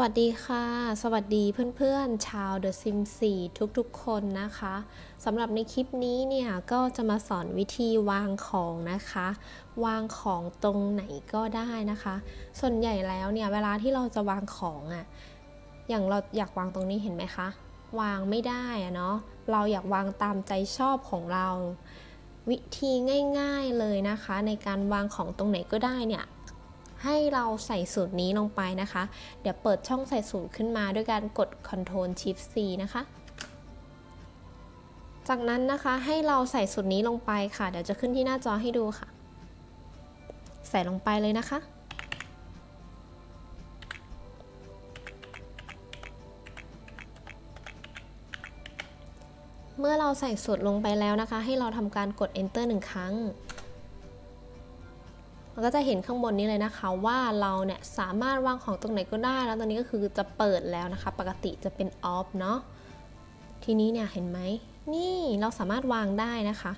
วัสดีค่ะ สวัสดีเพื่อนๆ ชาว The Sim 4 ทุกๆ คนนะคะสำหรับในคลิปนี้เนี่ยก็จะมาสอนวิธีวางของนะคะ วางของตรงไหนก็ได้นะคะ ส่วนใหญ่แล้วเนี่ยเวลาที่เราจะวางของอะ่ะอย่างเราอยากวางตรงนี้เห็นไหมคะ วางไม่ได้อะเนาะเราอยากวางตามใจชอบของเรา วิธีง่าย ๆเลยนะคะ ในการวางของตรงไหนก็ได้เนี่ย ให้เราใส่สูตรนี้ลงไปนะคะ เดี๋ยวเปิดช่องใส่สูตรขึ้นมาด้วยการกด Ctrl Shift C นะคะ จากนั้นนะคะให้เราใส่สูตรนี้ลงไปค่ะ เดี๋ยวจะขึ้นที่หน้าจอให้ดูค่ะ ใส่ลงไปเลยนะคะ เมื่อเราใส่สูตรลงไปแล้วนะคะ ให้เราทำการกด Enter หนึ่งครั้ง มันก็จะเห็นข้างบนนี้เลยนะคะว่าเราเนี่ยสามารถวางของตรงไหนก็ได้ แล้วตอนนี้ก็คือจะเปิดแล้วนะคะ ปกติจะเป็นออฟเนาะทีนี้เนี่ยเห็นไหมนี่เราสามารถวางได้นะคะ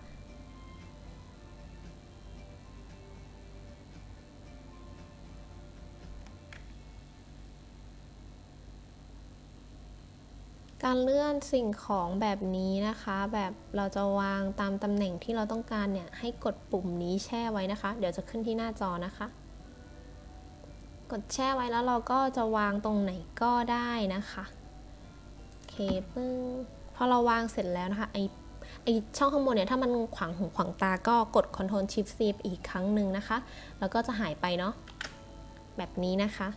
การเลื่อนสิ่งของแบบนี้นะคะ แบบเราจะวางตามตำแหน่งที่เราต้องการเนี่ยให้กดปุ่มนี้แช่ไว้นะคะ เดี๋ยวจะขึ้นที่หน้าจอนะคะ กดแช่ไว้แล้วเราก็จะวางตรงไหนก็ได้นะคะโอเคปึ้งพอเราวางเสร็จแล้วนะคะไอไอช่องข้างบนเนี่ยถ้ามันขวางหูขวางตาก็กด Ctrl Shift C อีกครั้งหนึ่งนะคะ แล้วก็จะหายไปเนาะแบบนี้นะคะ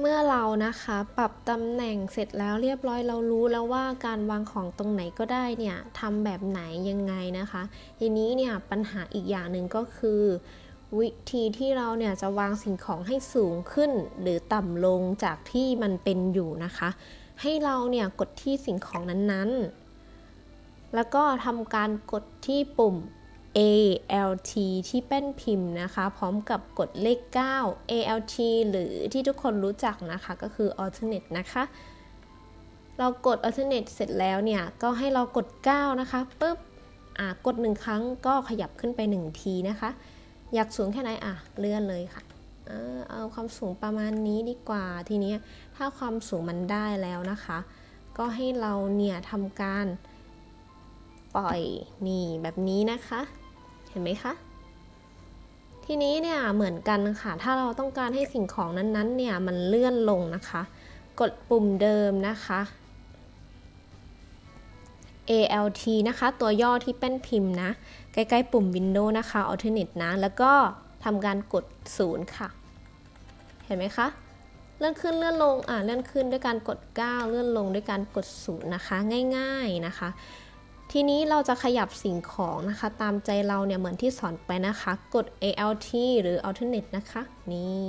เมื่อเรานะคะปรับตำแหน่งเสร็จแล้วเรียบร้อยเรารู้แล้วว่าการวางของตรงไหนก็ได้เนี่ยทำแบบไหนยังไงนะคะทีนี้เนี่ยปัญหาอีกอย่างหนึ่งก็คือ วิธีที่เราเนี่ยจะวางสิ่งของให้สูงขึ้น หรือต่ำลงจากที่มันเป็นอยู่นะคะ ให้เราเนี่ยกดที่สิ่งของนั้นๆ แล้วก็ทำการกดที่ปุ่ม ALT ที่แป้นพิมพ์นะคะ พร้อมกับกดเลข 9 ALT หรือที่ทุกคนรู้จักนะคะก็คือ alternate นะคะ เรากด alternate เสร็จแล้วเนี่ย ก็ให้เรากด 9 นะคะปุ๊บอ่ากด 1 ครั้งก็ขยับขึ้นไป 1 ทีนะคะ อยากสูงแค่ไหนอะเลื่อนเลยค่ะเอาความสูงประมาณนี้ดีกว่าทีนี้ถ้าความสูงมันได้แล้วนะคะ ก็ให้เราเนี่ยทำการปล่อยนี่แบบนี้นะคะ เห็นไหมคะ ทีนี้เนี่ยเหมือนกันค่ะ ถ้าเราต้องการให้สิ่งของนั้นๆเนี่ยมันเลื่อนลงนะคะ กดปุ่มเดิมนะคะ ALT นะคะ ตัวย่อที่แป้นพิมพ์นะ ใกล้ๆ ปุ่ม Windows นะคะ Alternate นะ แล้วก็ทำการกด 0 ค่ะ เห็นไหมคะ เลื่อนขึ้นเลื่อนลง อ่าเลื่อนขึ้นด้วยการกด 9 เลื่อนลงด้วยการกด 0 นะคะ ง่าย ๆ นะคะ ทีนี้เราจะขยับสิ่งของนะคะ ตามใจเราเนี่ยเหมือนที่สอนไปนะคะ กด ALT หรือ Alternate นะคะ นี่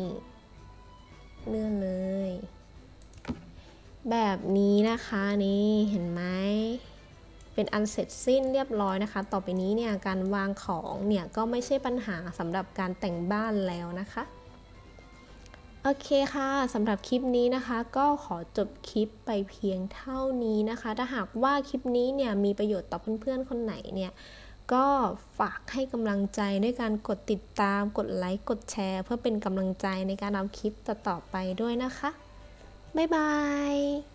เลื่อนเลย แบบนี้นะคะนี่เห็นไหมเป็นอันเสร็จสิ้นเรียบร้อยนะคะ ต่อไปนี้เนี่ยการวางของเนี่ยก็ไม่ใช่ปัญหาสำหรับการแต่งบ้านแล้วนะคะ โอเคค่ะสำหรับคลิปนี้นะคะ ก็ขอจบคลิปไปเพียงเท่านี้นะคะ ถ้าหากว่าคลิปนี้เนี่ยมีประโยชน์ต่อเพื่อนๆคนไหนเนี่ยก็ฝากให้กำลังใจด้วยการกดติดตาม กดไลค์ กดแชร์ เพื่อเป็นกำลังใจในการทำคลิปต่อๆไปด้วยนะคะ บ๊ายบาย